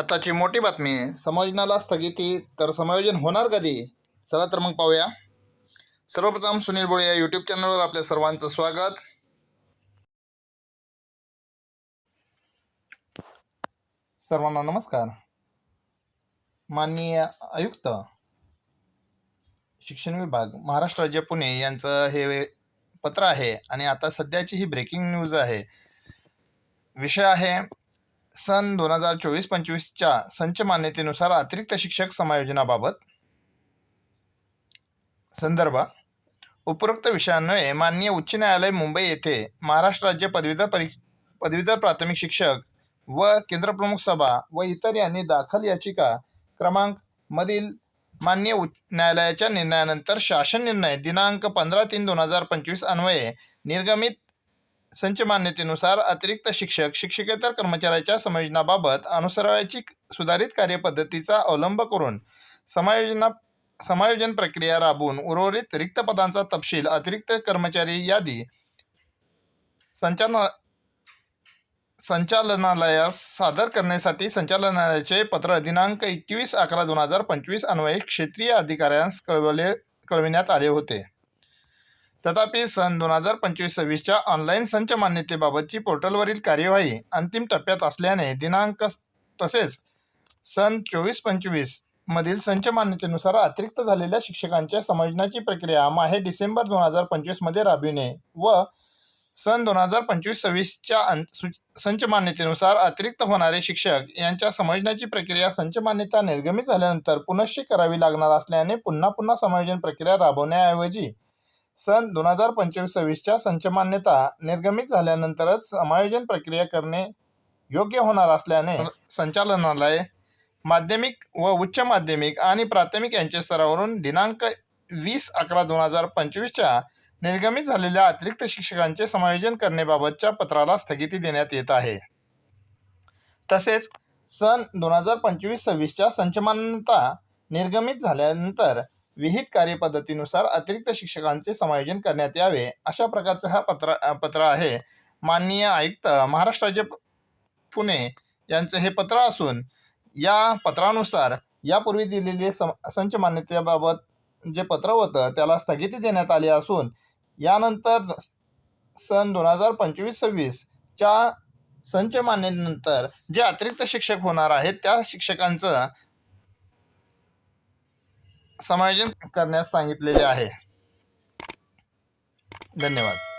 आताची मोठी बातमी. समायोजनाला स्थगिती तर समायोजन होणार कधी? चला तर मग पाहूया. सर्वप्रथम सुनील बोळे या यूट्यूब चॅनलवर आपल्या सर्वांचं स्वागत. सर्वांना नमस्कार. माननीय आयुक्त शिक्षण विभाग महाराष्ट्र राज्य पुणे यांचं हे पत्र आहे आणि आता सध्याची ही ब्रेकिंग न्यूज आहे. विषय आहे सन दोन हजार चोवीस पंचवीसच्या संच मान्यतेनुसार अतिरिक्त शिक्षक समायोजनाबाबत संदर्भ. उपरोक्त विषयान्वये माननीय उच्च न्यायालय मुंबई येथे महाराष्ट्र राज्य पदवीधर परी पदवीधर प्राथमिक शिक्षक व केंद्रप्रमुख सभा व इतर यांनी दाखल याचिका क्रमांक मधील मान्य उच्च न्यायालयाच्या निर्णयानंतर शासन निर्णय दिनांक पंधरा तीन दोन हजार पंचवीस अन्वये निर्गमित संच मान्यतेनुसार अतिरिक्त शिक्षक शिक्षकेतर कर्मचाऱ्याच्या समायोजनाबाबत अनुसरावयाची सुधारित कार्यपद्धतीचा अवलंब करून समायोजना समायोजन प्रक्रिया राबवून उर्वरित रिक्त पदांचा तपशील अतिरिक्त कर्मचारी यादी संचालन संचालनालयास सादर करण्यासाठी संचालनालयाचे पत्र दिनांक एकवीस अकरा दोन हजार पंचवीस अन्वये क्षेत्रीय अधिकाऱ्यांस कळवले कळविण्यात आले होते. तथापि सन दोन हजार पंचवीस सव्वीसच्या ऑनलाईन संच मान्यतेबाबतची पोर्टलवरील कार्यवाही अंतिम टप्प्यात असल्याने दिनांक तसेच सन चोवीस पंचवीस मधील संच मान्यतेनुसार अतिरिक्त झालेल्या शिक्षकांच्या समजण्याची प्रक्रिया माहे डिसेंबर दोन हजार पंचवीसमध्ये राबविणे व सन दोन हजार पंचवीस सव्वीसच्या अं संच मान्यतेनुसार अतिरिक्त होणारे शिक्षक यांच्या समजण्याची प्रक्रिया संच मान्यता निर्गमित झाल्यानंतर पुनश्च करावी लागणार असल्याने पुन्हा पुन्हा समायोजन प्रक्रिया राबवण्याऐवजी सन दोन हजार पंचवीस सव्वीसच्या संच मान्यता निर्गमित झाल्यानंतरच समायोजन प्रक्रिया करणे योग्य होणार असल्याने संचालनालय माध्यमिक व उच्च माध्यमिक आणि प्राथमिक यांच्या स्तरावरून दिनांक वीस अकरा दोन हजार पंचवीसच्या निर्गमित झालेल्या अतिरिक्त शिक्षकांचे समायोजन करण्याबाबतच्या पत्राला स्थगिती देण्यात येत आहे. तसेच सन दोन हजार पंचवीस सव्वीसच्या संचमानता निर्गमित झाल्यानंतर विहित कार्यपद्धतीनुसार अतिरिक्त शिक्षकांचे समायोजन करण्यात यावे अशा प्रकारचं हा पत्र पत्र आहे. माननीय आयुक्त महाराष्ट्राचे पुणे यांचं हे पत्र असून या पत्रानुसार यापूर्वी दिलेले सम संच मान्यतेबाबत जे पत्र होतं त्याला स्थगिती देण्यात आली असून यानंतर सन दोन हजार पंचवीस सव्वीसच्या संच मान्यतेनंतर जे अतिरिक्त शिक्षक होणार आहेत त्या शिक्षकांचं समायोजन करण्यास सांगितलेले आहे. धन्यवाद.